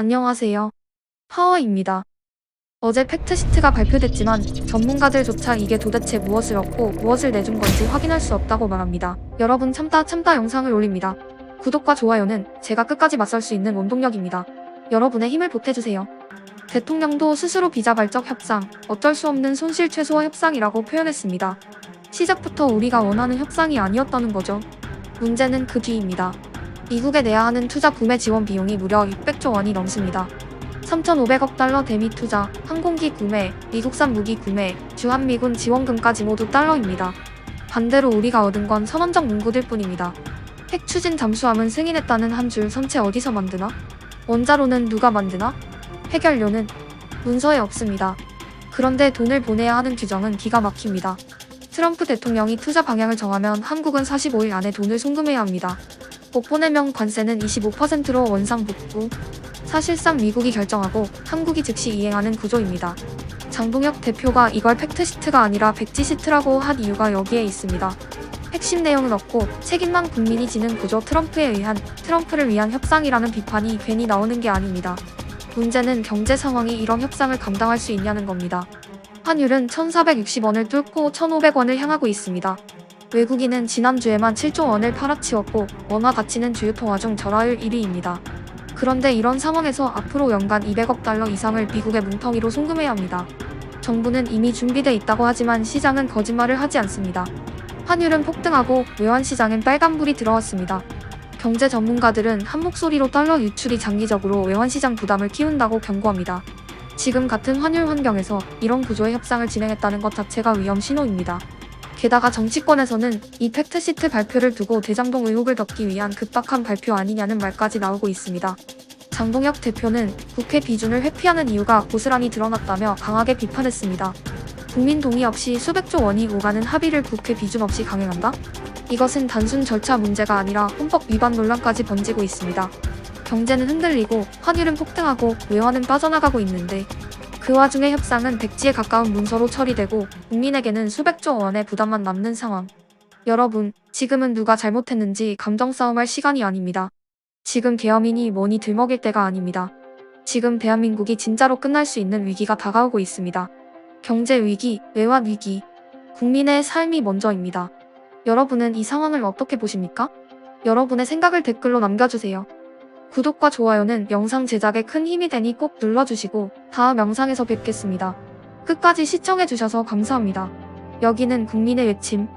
안녕하세요. 파워입니다. 어제 팩트시트가 발표됐지만 전문가들조차 이게 도대체 무엇을 얻고 무엇을 내준 건지 확인할 수 없다고 말합니다. 여러분 참다 참다 영상을 올립니다. 구독과 좋아요는 제가 끝까지 맞설 수 있는 원동력입니다. 여러분의 힘을 보태주세요. 대통령도 스스로 비자 발적 협상, 어쩔 수 없는 손실 최소화 협상이라고 표현했습니다. 시작부터 우리가 원하는 협상이 아니었다는 거죠. 문제는 그 뒤입니다. 미국에 내야 하는 투자 구매 지원 비용이 무려 600조 원이 넘습니다. 3,500억 달러 대미 투자, 항공기 구매, 미국산 무기 구매, 주한미군 지원금까지 모두 달러입니다. 반대로 우리가 얻은 건 선언적 문구들 뿐입니다. 핵 추진 잠수함은 승인했다는 한 줄 선체 어디서 만드나? 원자로는 누가 만드나? 해결료는 문서에 없습니다. 그런데 돈을 보내야 하는 규정은 기가 막힙니다. 트럼프 대통령이 투자 방향을 정하면 한국은 45일 안에 돈을 송금해야 합니다. 못 보내면 관세는 25%로 원상 복구. 사실상 미국이 결정하고 한국이 즉시 이행하는 구조입니다. 장동혁 대표가 이걸 팩트시트가 아니라 백지시트라고 한 이유가 여기에 있습니다. 핵심 내용은 없고 책임만 국민이 지는 구조 트럼프에 의한 트럼프를 위한 협상이라는 비판이 괜히 나오는 게 아닙니다. 문제는 경제 상황이 이런 협상을 감당할 수 있냐는 겁니다. 환율은 1,460원을 뚫고 1,500원을 향하고 있습니다. 외국인은 지난주에만 7조 원을 팔아치웠고 원화 가치는 주요 통화 중 절하율 1위입니다. 그런데 이런 상황에서 앞으로 연간 200억 달러 이상을 미국의 뭉텅이로 송금해야 합니다. 정부는 이미 준비돼 있다고 하지만 시장은 거짓말을 하지 않습니다. 환율은 폭등하고 외환 시장엔 빨간불이 들어왔습니다. 경제 전문가들은 한 목소리로 달러 유출이 장기적으로 외환 시장 부담을 키운다고 경고합니다. 지금 같은 환율 환경에서 이런 구조의 협상을 진행했다는 것 자체가 위험 신호입니다. 게다가 정치권에서는 이 팩트시트 발표를 두고 대장동 의혹을 덮기 위한 급박한 발표 아니냐는 말까지 나오고 있습니다. 장동혁 대표는 국회 비준을 회피하는 이유가 고스란히 드러났다며 강하게 비판했습니다. 국민 동의 없이 수백조 원이 오가는 합의를 국회 비준 없이 강행한다? 이것은 단순 절차 문제가 아니라 헌법 위반 논란까지 번지고 있습니다. 경제는 흔들리고 환율은 폭등하고 외환은 빠져나가고 있는데 그 와중에 협상은 백지에 가까운 문서로 처리되고 국민에게는 수백조 원의 부담만 남는 상황. 여러분, 지금은 누가 잘못했는지 감정 싸움할 시간이 아닙니다. 지금 계엄이니 뭐니 들먹일 때가 아닙니다. 지금 대한민국이 진짜로 끝날 수 있는 위기가 다가오고 있습니다. 경제 위기, 외환 위기, 국민의 삶이 먼저입니다. 여러분은 이 상황을 어떻게 보십니까? 여러분의 생각을 댓글로 남겨주세요. 구독과 좋아요는 영상 제작에 큰 힘이 되니 꼭 눌러주시고 다음 영상에서 뵙겠습니다. 끝까지 시청해주셔서 감사합니다. 여기는 국민의 외침